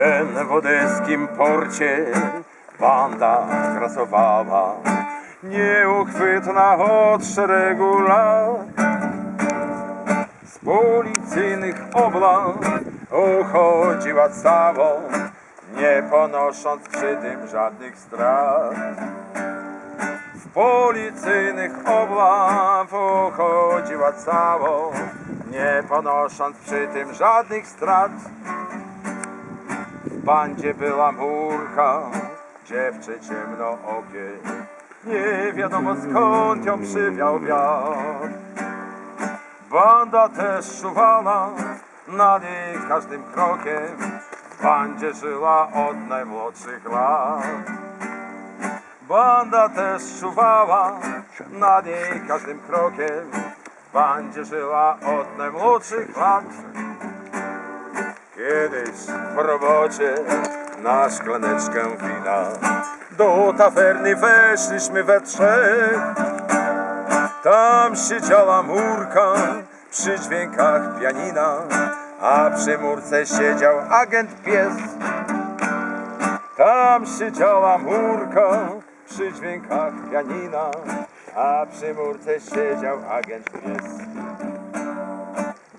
W odeskim porcie banda grasowała, nieuchwytna od szeregu lat. Z policyjnych oblan uchodziła całą, nie ponosząc przy tym żadnych strat. Z policyjnych obław uchodziła całą, nie ponosząc przy tym żadnych strat. Bandzie była murka, dziewczę ciemnookie, nie wiadomo skąd ją przywiał wiatr. Banda też czuwała nad jej każdym krokiem, bandzie żyła od najmłodszych lat. Banda też czuwała nad jej każdym krokiem, bandzie żyła od najmłodszych lat. Kiedyś w robocie na szklaneczkę wina do tawerny weszliśmy we trzech. Tam siedziała murka przy dźwiękach pianina, a przy murce siedział agent pies. Tam siedziała murka przy dźwiękach pianina, a przy murce siedział agent pies.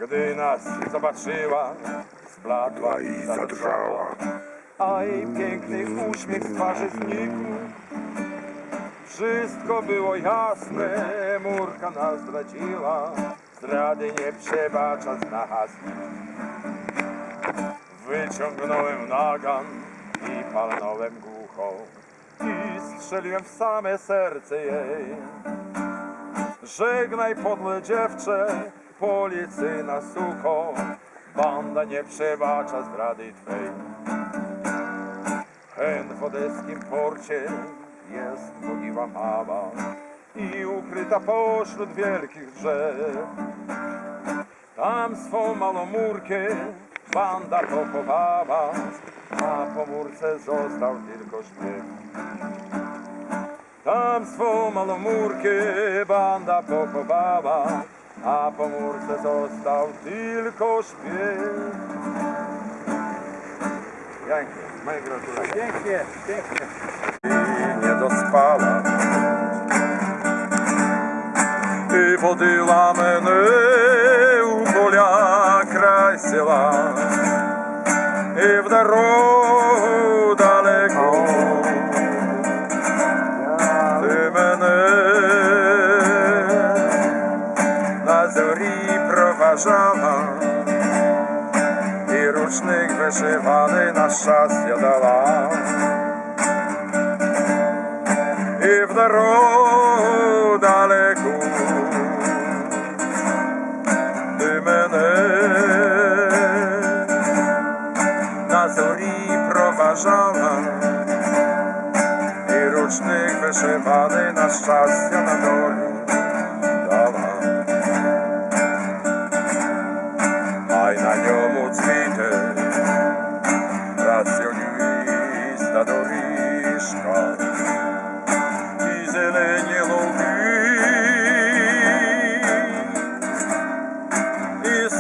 Gdy nas zobaczyła, splatła i zadrżała, a jej piękny uśmiech z twarzy znikł. Wszystko było jasne, murka nas zdradziła, zdrady nie przebacza zna Wyciągnąłem nagan i palnąłem głucho i strzeliłem w same serce jej. Żegnaj podle dziewczę, policyjna sucho, banda nie przebacza zdrady twej. Hen w odeskim porcie jest mogiła mała i ukryta pośród wielkich drzew. Tam swą malą murkę banda pochowała, a po murce został tylko śpiew. Tam swą malą murkę banda pochowała, a po murce został tylko śpiew. Pięknie, moje gratulacje. Pięknie, pięknie. i nie dospała. І водила мене у поля край села, і в дорогу wyrażała i rucznik wyszywany na czas jadała. I w daru daleku ty mnie na zoli proważała i rucznik wyszywany na czas jadała.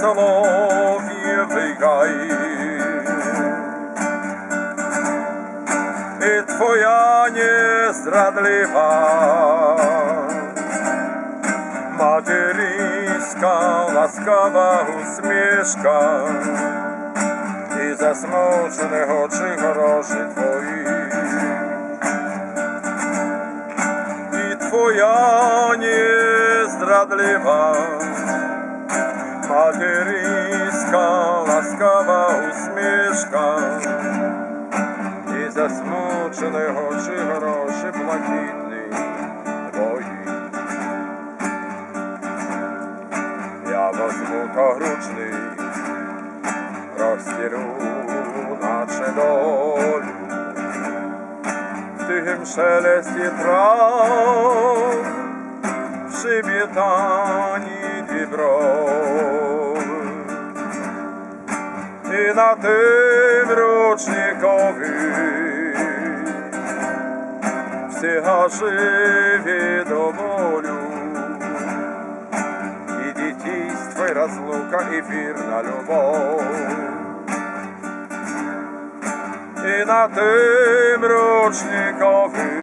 Solowiewy gaj. I twoja niezdradliwa Materyjska, łaskawa usmieszka I zasmucznych oczy groszy twoich twoja niezdradliwa Twoja niezdradliwa, materyjska, łaskawa uśmieszka i zasmuczonych oczy groszy błękitnych Twoich. Ja wezmę to ruczny, rozkierunacze dolu, w tym szeleście traw, przybietani dibrowy. На na tym rocznikowi. Всіга живі до болю, і дітійство, і розлука, і вірна любов. І на тим ручникові